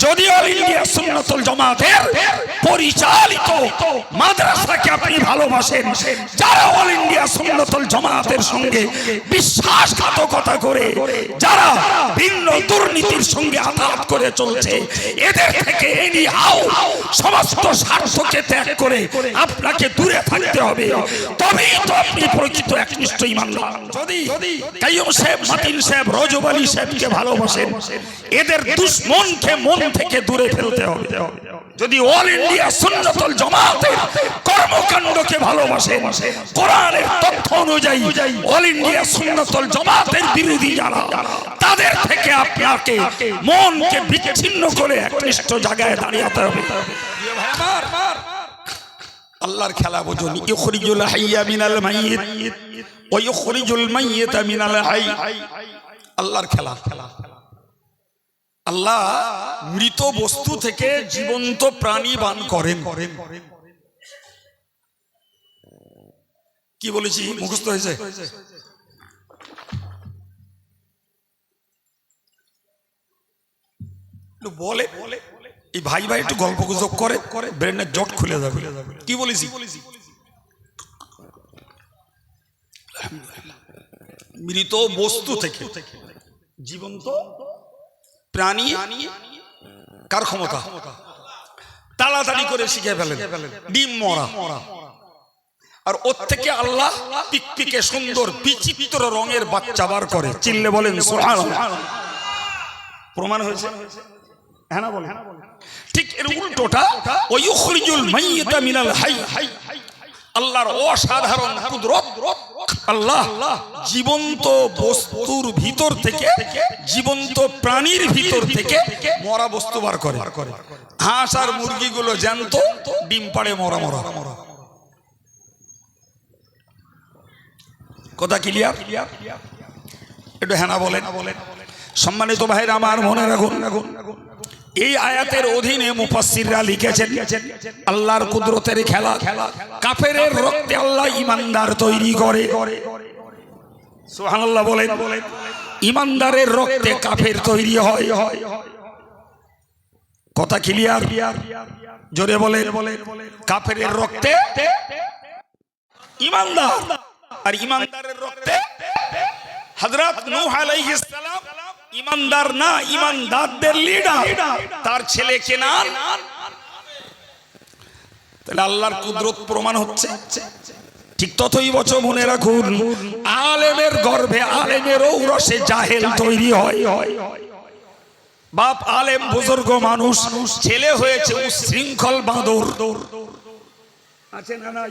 যদি all India সুন্নতুল জামাতের পরিচালিত মাদ্রাসাকে আপনি ভালোবাসেন। যারা অল ইন্ডিয়া সুন্নতুল জামাতের সঙ্গে বিশ্বাসঘাতকতা করে, যারা ভিন্ন দুর্নীতির সঙ্গে আঘাত করে চলছে, এদের থেকে এনি হাও সমস্ত স্বার্থকে ত্যাগ করে আপনাকে দূরে থাকতে হবে। তবেই তো আপনি প্রকৃত একনিষ্ঠ ইমানদার। যদি কাইয়ুম সাহেব, মাতিন সাহেব রজব আলী সাহেবকে ভালোবাসেন, এদের দুশ্মনকে মন থেকে দূরে ফেলতে হবে। যদি অল ইন্ডিয়া সুন্নতুল জামাতের কর্মকাণ্ডকে ভালোবাসে, কোরআনের তথ্য অনুযায়ী অল ইন্ডিয়া সুন্নতুল জামাতের বিরোধী যারা, তাদের থেকে আপনাকে মনকে বিচ্ছিন্ন করে একনিষ্ঠ জায়গায় দাঁড়িয়েতে হবে। আল্লাহর খেলা বুঝুন, ইখরিজুল হাইয়া মিনাল মাইয়িত, ওয়া ইখরিজুল মাইয়িতা মিনাল হাই। আল্লাহর খেলা। আল্লাহ মৃত বস্তু থেকে জীবন্ত প্রাণী বান করেন। কি বলেছি? মুখস্থ হয়েছে? বলে। এই ভাই ভাই একটু গল্প গুজব করে, ব্রেনের জট খুলে যাবে। কি বলেছি? মৃত বস্তু থেকে জীবন্ত প্রাণী কার ক্ষমতা? তাড়াতাড়ি করে শিখে ফেলেন। ডিম মরা। আর ওর থেকে আল্লাহ পিকপিকে সুন্দর বিচিত্র রঙের বাচ্চা বার করে। চিল্লে বলেন প্রমাণ হয়েছে? হ্যাঁ ঠিক এর উল্টোটা হাই। আল্লাহর অসাধারণ কুদরত আল্লাহ, জীবন্ত বস্তুর ভিতর থেকে, জীবন্ত প্রাণীর ভিতর থেকে মরা বস্তু বার করে। হাঁস আর মুরগিগুলো জ্যান্ত, ডিম পাড়ে মরা মরা। মরা কথা ক্লিয়ার একটু হ্যাঁ না বলেন। সম্মানিত ভাইরা, আমার মনে রাখুন রাখুন এই আয়াতের অধীনে মুফাসসিররা লিখেছেন, আল্লাহর কুদরতের খেলা, কাফেরের রক্তে আল্লাহ ইমানদার তৈরি করে। সুবহানাল্লাহ বলেন, ইমানদারের রক্তে কাফের তৈরি হয়। কথা ক্লিয়ার জোরে বলেন কাফের রক্তে ইমানদার। আর ইমানদারের রক্তে হযরত নূহ আলাইহিস সালাম ইমানদার না ইমানদারদের লিডার তার ছেলে কেনান। তাহলে আল্লাহর কুদরত প্রমাণ হচ্ছে। ঠিক ততই বছর মনে রাখুন, আলেমের গর্ভে আলেমের ঔরসে জাহেল তৈরি হয়। বাপ আলেম, বুজুর্গ মানুষ, ছেলে হয়েছে উশৃঙ্খল বাঁদর। আছে না নাই?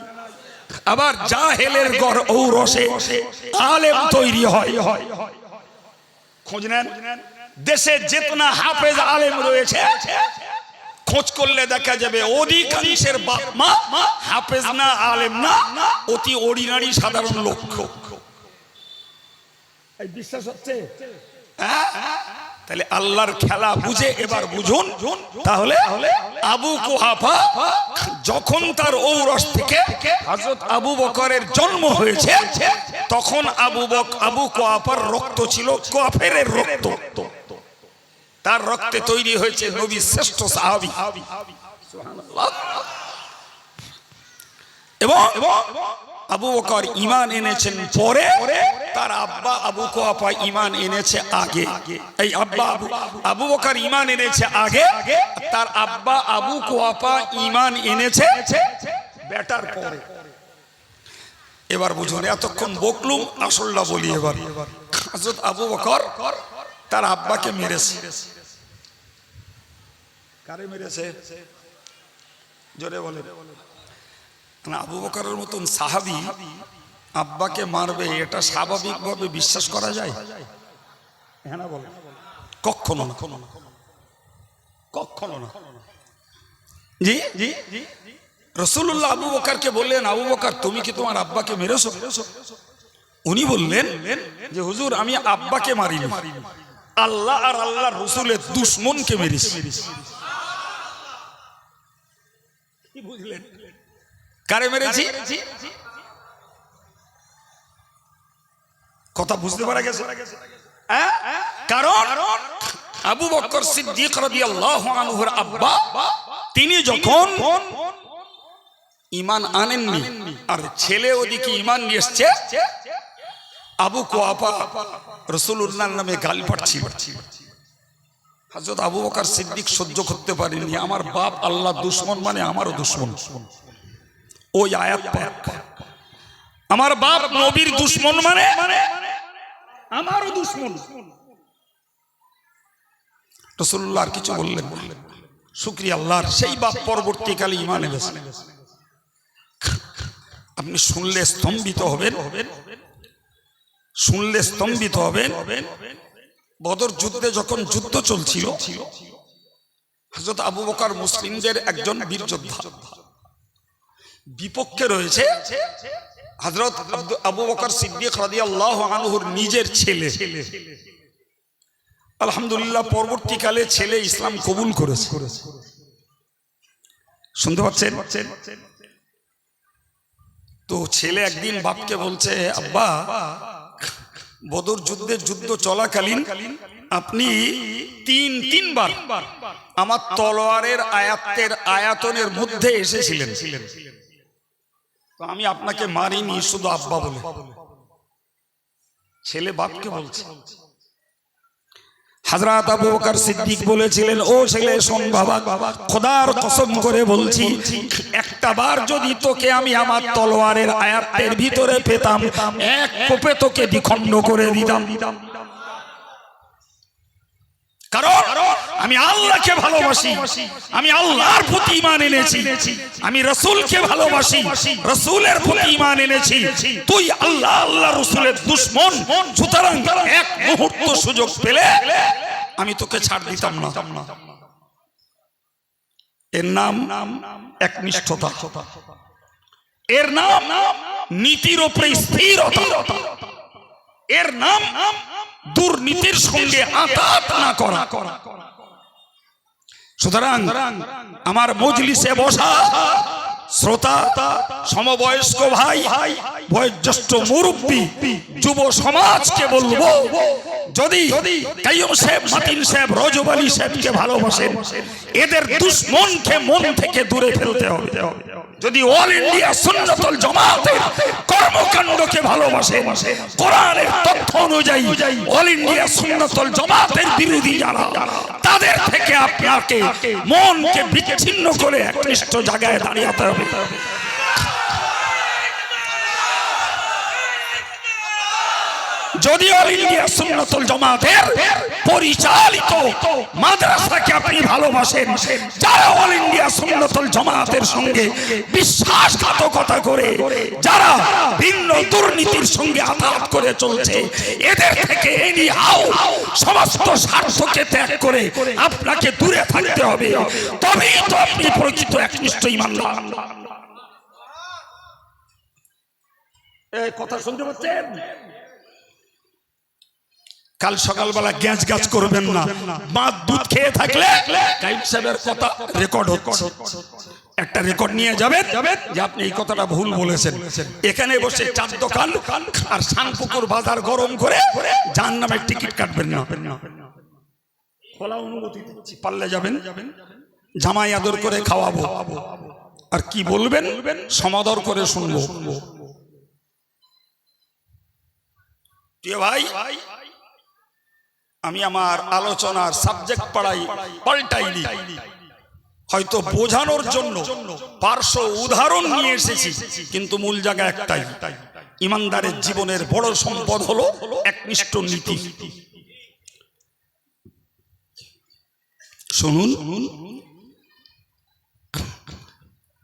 আবার জাহেলের গর্ভ ঔরসে আলেম তৈরি হয় হয়। খোঁজ নেন দেশে যেতনা হাফেজ আলেম রয়েছে। খোঁজ করলে দেখা যাবে অধিকাংশের বাপ মা হাফেজ না আলেম না অতি অর্ডিনারি সাধারণ লোক। বিশ্বাস হচ্ছে? তাহলে আল্লাহর খেলা বুঝে এবার বুঝুন। তাহলে আবু কুহাফা যখন তার ঔরস থেকে হযরত আবু বকরের জন্ম হয়েছে তখন আবু বক আবু কুহাফার রক্ত ছিল কাফেরের রক্ত। তার রক্তে তৈরি হয়েছে নবী শ্রেষ্ঠ সাহাবী। এবং আবু বকর ইমান এনেছেন পরে তার আব্বা আবু কোয়াপা ইমান এনেছে আগে। এই আব্বা আবু আবু বকর ইমান এনেছে আগে, তার আব্বা আবু কোয়াপা ইমান এনেছে বেটার পরে। এবার বুঝুন, এতক্ষণ বকলুম, আসলটা বলি এবার। হযরত আবু বকর তার আব্বাকে মেরেছে। কারে মেরেছে? জোরে আবু বকরের মতন সাহাবি আব্বাকে মারবে, এটা স্বাভাবিকভাবে বিশ্বাস করা যায়? হ্যাঁ না বলে কখনো না। কখনো না। জি? জি? রসুল্লাহ আবু বকারকে বললেন, আবু বকার, তুমি কি তোমার আব্বাকে মেরেছো? উনি বললেন যে, হুজুর, আমি আব্বাকে মারিনি। আল্লাহ আর আল্লাহ রসুলের দুশ্মনকে মেরেছি। বুঝলেন? কারে মেরেছি? কথা বুঝতে পারা গেছে? কারণ আবু বকর সিদ্দিক আব্বা, তিনি যখন ইমান আনেননি, আর ছেলে ওদিকে ইমান নিয়ে এসছে। আবু কোয়াপা রসুল্লাহর নামে গালি পাচ্ছিল হাজরত আবু বকর সিদ্দিক সহ্য করতে পারেনি আমার বাপ আল্লাহ দুশ্মন মানে আমারও দুশ্মন। ওই আয়াত আমার বাপ নবীর দুশ্মন মানে আমারও দুশ্মন। রসুল্লাহ কিছু বললেন বললেন শুক্রিয়া আল্লাহর, সেই বাপ পরবর্তীকালে ইমান এনেছে। আপনি শুনলে স্তম্ভিত হবেন। শুনলে স্তম্ভিত হবেন। বদর যুদ্ধে যখন যুদ্ধ চলছিল হজরত আবু বকর মুসলিমদের একজন বীর যোদ্ধা বিপক্ষে রয়েছে হজরত আবু বকর সিদ্দিক আনহুর নিজের ছেলে। আলহামদুলিল্লাহ, পরবর্তীকালে ছেলে ইসলাম কবুল করেছে। শুনতে পাচ্ছেন? তো ছেলে একদিন বাপকে বলছে, আব্বা, বদর যুদ্ধে যুদ্ধ চলাকালীন আপনি তিন, তিনবার আমার তলোয়ারের আয়াতের আয়াতনের মধ্যে এসেছিলেন। তো আমি আপনাকে মারিনি, শুধু আব্বা বলে। ছেলে বাপকে বলছে। হাজরাত আবু বকর সিদ্দিক বলেছিলেন, ও ছেলে, শোন বাবা, খোদার কসম করে বলছি, একটা বার যদি তোকে আমি আমার তলোয়ারের আয়াতের ভিতরে পেতাম, এক কোপে তোকে বিখণ্ড করে দিতাম। কারণ আমি আল্লাহকে ভালোবাসি। আমি আল্লাহর প্রতি ইমান এনেছি। আমি রসুলকে ভালোবাসি। রসুলের প্রতি ইমান এনেছি। তুই আল্লাহ আল্লাহ রসুলের দুশ্মন। সুতরাং এক মুহূর্ত সুযোগ পেলে আমি তোকে ছাড় দিতাম না। এর নাম নাম এক একনিষ্ঠতা। এর নাম নাম নীতির ওপরে স্থিরতা। এর নাম নাম দুর্নীতির সঙ্গে আঘাত না করা। সুতরাং আমার মজলিসে বসা শ্রোতা, সমবয়স্ক ভাই, বয়োজ্যেষ্ঠ মুরব্বী, যুব সমাজকে বলব, যদি কাইয়ুম সাহেব, মাতিন সাহেব রজব আলী সাহেবকে ভালোবাসেন, এদের দুশ্মনকে মন থেকে দূরে ফেলতে হবে। যদি অল ইন্ডিয়া সুন্নতল জমাতের কর্মকাণ্ডকে ভালোবাসে কোরআনের তথ্য অনুযায়ী অল ইন্ডিয়া সুন্নতল জমাতের বিরোধী যারা, তাদের থেকে আপনাকে মনকে বিচ্ছিন্ন করে একনিষ্ঠ জায়গায় দাঁড়িয়ে হবে। যদি অল ইন্ডিয়া সুন্নতুল জামাতের পরিচালিত মাদ্রাসাকে আপনি ভালোবাসেন, যারা অল ইন্ডিয়া সুন্নতুল জামাতের সঙ্গে বিশ্বাসঘাতকতা করে, যারা ভিন্ন দুর্নীতির সঙ্গে আঘাত করে চলছে, এদের থেকে এনি হাও সমস্ত স্বার্থকে ত্যাগ করে আপনাকে দূরে থাকতে হবে। তবেই তো আপনি প্রকৃত একনিষ্ঠ ইমানদার। কথা শুনতে পাচ্ছেন? কাল সকালবেলা গ্যাস গ্যাস করবেন না। মা দুধ খেয়ে থাকলে গাইড সাহেবের কথা রেকর্ড হচ্ছে। একটা রেকর্ড নিয়ে যাবেন যে আপনি এই কথাটা ভুল বলেছেন। এখানে বসে চার দোকান আর শানপুকুর বাজার গরম করে যার নামে টিকিট কাটবেন না। খোলা অনুমতি দিচ্ছি, পারলে যাবেন। জামাই আদর করে খাওয়াবো। আর কি বলবেন? সমাদর করে শুনব। ভাই আমি আমার আলোচনার সাবজেক্ট পড়াই পাল্টাইনি। হয়তো বোঝানোর জন্য পার্শ্ব উদাহরণ নিয়ে এসেছি, কিন্তু মূল জায়গা একটাই। ইমানদারের জীবনের বড় সম্পদ হলো একনিষ্ঠ নীতি। শুনুন।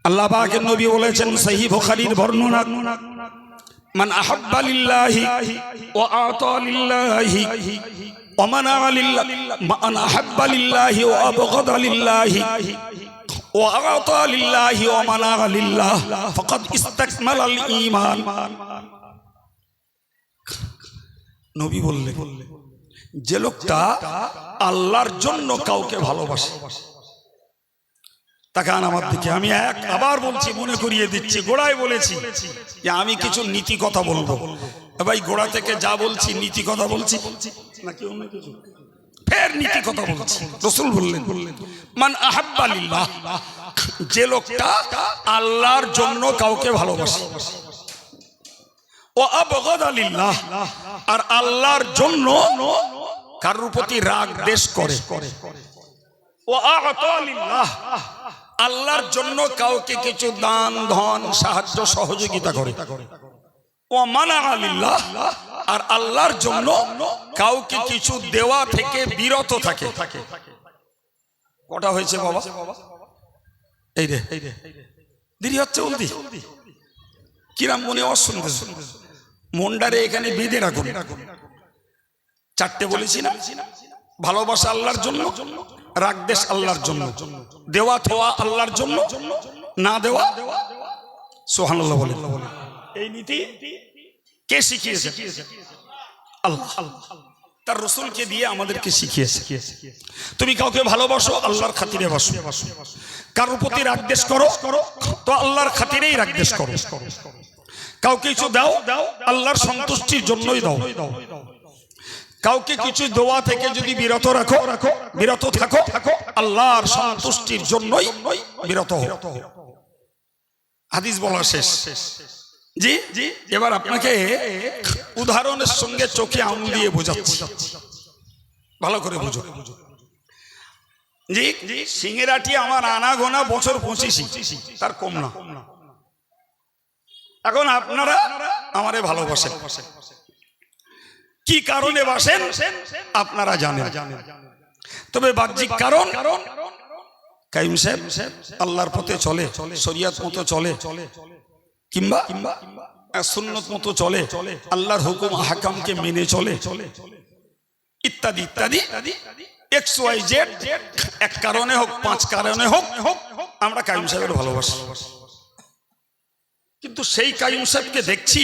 আল্লাহ পাকের নবী বলেছেন সহি বুখারীর বর্ণনা, মান আহাব্বা লিল্লাহি ওয়া আতা লিল্লাহি লিল্লাহি ওয়া আবগাদা লিল্লাহি ওয়া আতা লিল্লাহি ওয়া মানা লিল্লাহ ফাকাদ ইস্তাকমালাল ঈমান। নবী বললেন যে লোকটা আল্লাহর জন্য কাউকে ভালোবাসে তাকান আমার দিকে। আমি এক আবার বলছি, মনে করিয়ে দিচ্ছি, গোড়ায় বলেছি যে আমি কিছু নীতি কথা বলব। ভাই, গোড়া থেকে যা বলছি, নীতি কথা বলছি। ফের নীতি কথা বলছি। রসুল বললেন, মান আহাব্বালিল্লাহ যে লোকটা আল্লাহর জন্য কাউকে ভালোবাসে। ও আবগদ আলিল্লাহ আর আল্লাহর জন্য কারোর প্রতি রাগ দেশ করে। ও আ'তা লিল্লাহ। আল্লাহর জন্য কাউকে কিছু দান, ধন, সাহায্য, সহযোগিতা করে। ও মানা আলিল্লাহ আর আল্লাহর জন্য কাউকে কিছু দেওয়া থেকে বিরত থাকে। কটা হয়েছে বাবা? এই রে এই রে। দেরি হচ্ছে উল্দি কিরাম মনে অশুনতে মন্ডারে এখানে বেঁধে রাখুন। চারটে বলেছি না? ভালোবাসা আল্লাহর জন্য, রাগ দেশ আল্লাহর জন্য, দেওয়া থোয়া আল্লাহর জন্য, না দেওয়া সোহানুল্লাহ বলে এই নীতি কে শিখিয়েছে? আল্লাহ। তার রসুলকে দিয়ে আমাদেরকে শিখিয়েছে। তুমি কাউকে ভালোবাসো, আল্লাহর খাতিরে বাসো। কারোর প্রতি রাগ দেশ করো, তো আল্লাহর খাতিরেই রাগ দেশ করো। কাউকে কিছু দাও, আল্লাহর সন্তুষ্টির জন্যই দাও। কাউকে কিছু দেওয়া থেকে যদি বিরত রাখো রাখো বিরত থাকো থাকো আল্লাহর সন্তুষ্টির জন্যই বিরত হও। হাদিস বলা শেষ শেষ। জি জি এবার আপনাকে উদাহরণের সঙ্গে চোখে আঙুল দিয়ে বোঝাচ্ছি। ভালো করে বুঝো। জি জি, সিংহেরাটি আমার আনা গোনা বছর পঁচিশি তার কম না। এখন আপনারা আমারে ভালোবাসেন। কি কারণে বাসেন? আপনারা জানেন। তবে বাহ্যিক কারণ, কাইম সাহেব, আল্লাহর পথে চলে, শরিয়াত মতো চলে। কিংবা কিংবা সুন্নত মতো চলে, আল্লাহর হুকুম, হাকামকে মেনে চলে, ইত্যাদি ইত্যাদি। এক্স ওয়াই জেড এক কারণে হোক, পাঁচ কারণে হোক হোক আমরা কাইম সাহেবের ভালোবাসি। কিন্তু সেই কাইম সাহেবকে দেখছি,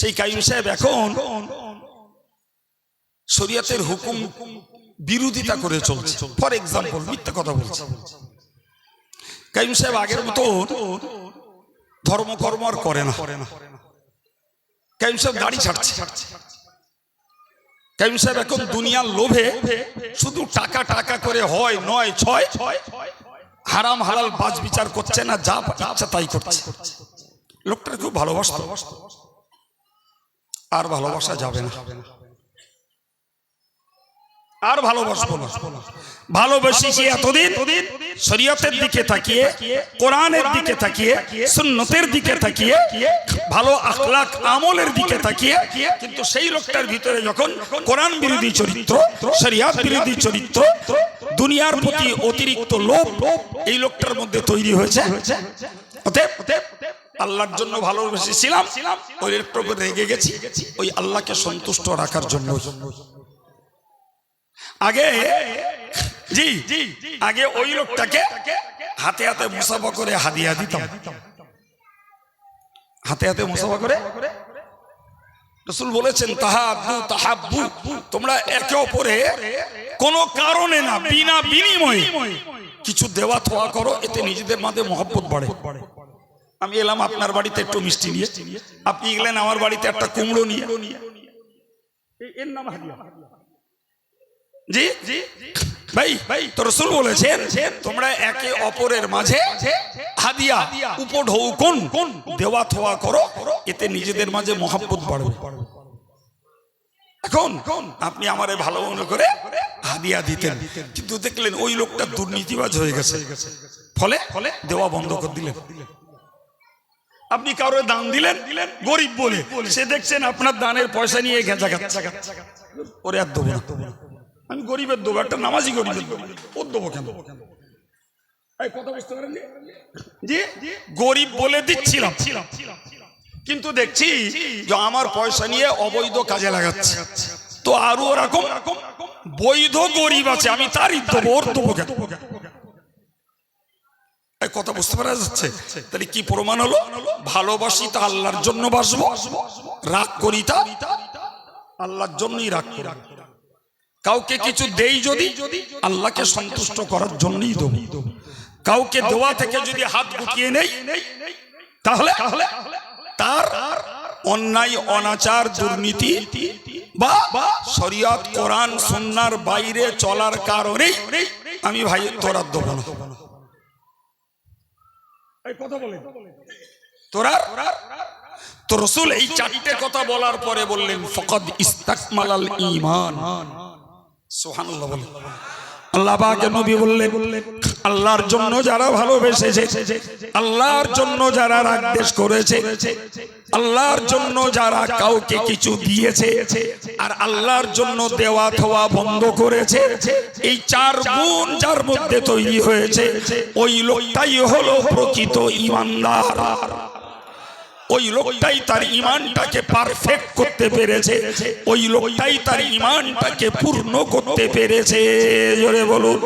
সেই কাইম সাহেব এখন শরিয়াতের হুকুম বিরোধিতা করে চলছে। ফর এক্সাম্পল মিথ্যা কথা বলছে। কাইম সাহেব আগের মতো ধর্ম কর্ম আর করে না। কাইম সাহেব গাড়ি ছাড়ছে। কাইম সাহেব এখন দুনিয়ার লোভে শুধু টাকা টাকা করে হয় নয় ছয় হারাম হালাল বাজ বিচার করছে না যা ইচ্ছা তাই করছে। লোকটার খুব ভালোবাসা আর ভালোবাসা যাবে না। আর ভালোবাসবো না। ভালোবেসেছি এতদিন শরীয়তের দিকে তাকিয়ে, কোরআনের দিকে তাকিয়ে, সুন্নতের দিকে তাকিয়ে, ভালো আখলাক আমলের দিকে তাকিয়ে, কিন্তু সেই লোকটার ভিতরে যখন কোরআন বিরোধী চরিত্র, শরিয়াত বিরোধী চরিত্র, দুনিয়ার প্রতি অতিরিক্ত লোভ এই লোকটার মধ্যে তৈরি হয়েছে, অতএব আল্লাহর জন্য ভালোবেসেছিলাম, ওই একটু রেগে গেছি, ওই আল্লাহকে সন্তুষ্ট রাখার জন্য আগে, জি, আগে ওই লোকটাকে হাতে হাতে মুসাফা করে হাদিয়া দিতাম। হাতে হাতে মুসাফা করে? রসুল বলেছেন তাহাবু তাহাব্বু। তোমরা একে অপরে কোনো কারণে না, বিনা বিনিময়ে কিছু দেওয়া থোয়া করো, এতে নিজেদের মাঝে মহব্বত বাড়ে। আমি এলাম আপনার বাড়িতে একটু মিষ্টি নিয়ে। আপনি গেলেন আমার বাড়িতে একটা কুমড়ো নিয়ে। এর নাম হাদিয়া। জি? জি ভাই ভাই তো রসুল বলেছেন, তোমরা একে অপরের মাঝে হাদিয়া উপঢৌ কোন কোন দেওয়া থোয়া করো, এতে নিজেদের মাঝে মহাব্বত বাড়বে। এখন আপনি আমারে ভালো মনে করে হাদিয়া দিতেন, কিন্তু দেখলেন ওই লোকটা দুর্নীতিবাজ হয়ে গেছে। ফলে ফলে দেওয়া বন্ধ করে দিলেন। আপনি কারোর দান দিলেন? গরিব বলে। সে দেখছেন আপনার দানের পয়সা নিয়ে গেঁচা গেঁচা ওরে আর দেবো না। আমি গরিবের দেবো, একটা নামাজি গরিবের ওর দেবো কেন? কথা বুঝতে পারেন জি? গরিব বলে দিচ্ছিলাম। কিন্তু দেখছি যে আমার পয়সা নিয়ে অবৈধ কাজে লাগাচ্ছে। তো আরও ওরকম বৈধ গরিব আছে, আমি তারই দেবো, ওর দেবো কেন? কথা বুঝতে পারা যাচ্ছে? তাহলে কি প্রমাণ হলো? ভালোবাসি তা আল্লাহর জন্য বাসবো, রাগ করি তা, আল্লাহর জন্যই রাগ করি কাউকে কিছু দেই যদি আল্লাহকে সন্তুষ্ট করার জন্যই দেব। কাউকে দেওয়া থেকে যদি হাত গুটিয়ে নেই তাহলে তার অন্যায় অনাচার দুর্নীতি বা শরিয়ত কোরআন সুন্নার বাইরে চলার কারণেই আমি ভাই তোরা দেবো না। তোরা তো রসুল এই চারটে কথা বলার পরে বললেন ফকদ ইস্তাকমালাল ঈমান। আল্লাহর জন্য যারা ভালোবেসেছে, আল্লাহর জন্য যারা রাগ দেশ করেছে, আল্লাহর জন্য যারা কাউকে কিছু দিয়েছে, আর আল্লাহর জন্য দেওয়া থওয়া বন্ধ করেছে, এই চার গুণ যার মধ্যে তৈরি হয়েছে, ওই লোকটাই হলো প্রকৃত ইমানদার। ওই লোকটাই তার ইমানটাকে পারফেক্ট করতে পেরেছে। ওই লোকটাই তার ইমানটাকে পূর্ণ করতে পেরেছে। জোরে বলুন।